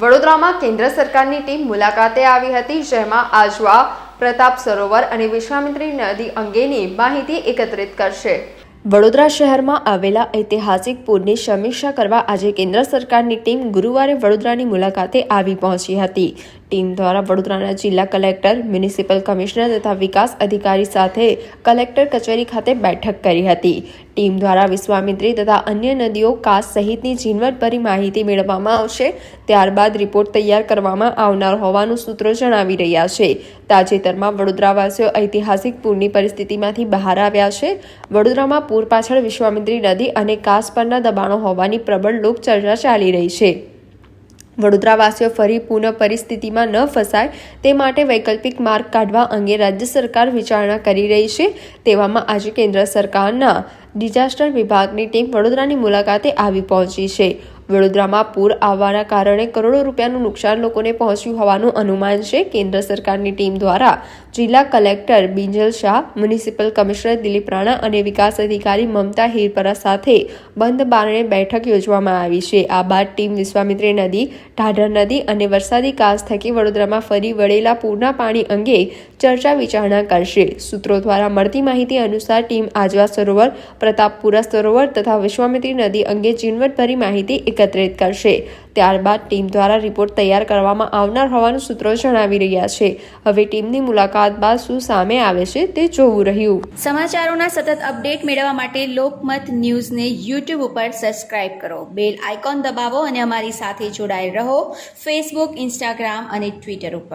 વડોદરામાં કેન્દ્ર સરકારની ટીમ મુલાકાતે આવી હતી, જેમાં આજવા પ્રતાપ સરોવર અને વિશ્વામિત્રી નદી અંગેની માહિતી એકત્રિત કરશે. વડોદરા શહેરમાં આવેલા ઐતિહાસિક પૂરની સમીક્ષા કરવા આજે કેન્દ્ર સરકારની ટીમ ગુરુવારે વડોદરાની મુલાકાતે આવી પહોંચી હતી. ટીમ દ્વારા વડોદરાના જિલ્લા કલેક્ટર, મ્યુનિસિપલ કમિશનર તથા વિકાસ અધિકારી સાથે કલેક્ટર કચેરી ખાતે બેઠક કરી હતી. ટીમ દ્વારા વિશ્વામિત્રી તથા અન્ય નદીઓ કાસ સહિતની ઝીણવટભરી માહિતી મેળવવામાં આવશે. ત્યારબાદ રિપોર્ટ તૈયાર કરવામાં આવનાર હોવાનું સૂત્રો જણાવી રહ્યા છે. તાજેતરમાં વડોદરાવાસીઓ ઐતિહાસિક પૂરની પરિસ્થિતિમાંથી બહાર આવ્યા છે. વડોદરામાં પૂર પાછળ વિશ્વામિત્રી નદી અને કાસ પરના દબાણો હોવાની પ્રબળ લોકચર્ચા ચાલી રહી છે. વડોદરાવાસીઓ ફરી પુનઃ પરિસ્થિતિમાં ન ફસાય તે માટે વૈકલ્પિક માર્ગ કાઢવા અંગે રાજ્ય સરકાર વિચારણા કરી રહી છે. તેવામાં આજે કેન્દ્ર સરકારના ડિઝાસ્ટર વિભાગની ટીમ વડોદરાની મુલાકાતે આવી પહોંચી છે. વડોદરામાં પૂર આવવાના કારણે કરોડો રૂપિયાનું નુકસાન લોકોને પહોંચ્યું હોવાનું અનુમાન છે. કેન્દ્ર સરકારની ટીમ દ્વારા જિલ્લા collector Binjal Shah, municipal commissioner Dilip Rana અને વિકાસ અધિકારી મમતા હિરપરા સાથે બંધ બારણે બેઠક યોજવામાં આવી છે. આ બાદ ટીમ વિશ્વામિત્રી નદી, ઢાઢર નદી અને વરસાદી કાસ થકી વડોદરામાં ફરી વળેલા પૂરના પાણી અંગે ચર્ચા વિચારણા કરશે. સૂત્રો દ્વારા મળતી માહિતી અનુસાર ટીમ આજવા સરોવર, પ્રતાપપુરા સરોવર તથા વિશ્વામિત્રી નદી અંગે ઝીણવટભરી માહિતી એકત્રિત કરશે. ત્યારબાદ ટીમ દ્વારા રિપોર્ટ તૈયાર કરવામાં આવનાર હોવાનું સૂત્રો જણાવી રહ્યા છે. હવે ટીમની મુલાકાત બાદ શું સામે આવે છે તે જોવું રહ્યું. સમાચારોના સતત અપડેટ મેળવવા માટે લોકમત ન્યૂઝને યુટ્યુબ ઉપર સબસ્ક્રાઇબ કરો. બેલ આઇકોન દબાવો અને અમારી સાથે જોડાયેલ રહો. ફેસબુક ઇન્સ્ટાગ્રામ અને ટ્વિટર ઉપર.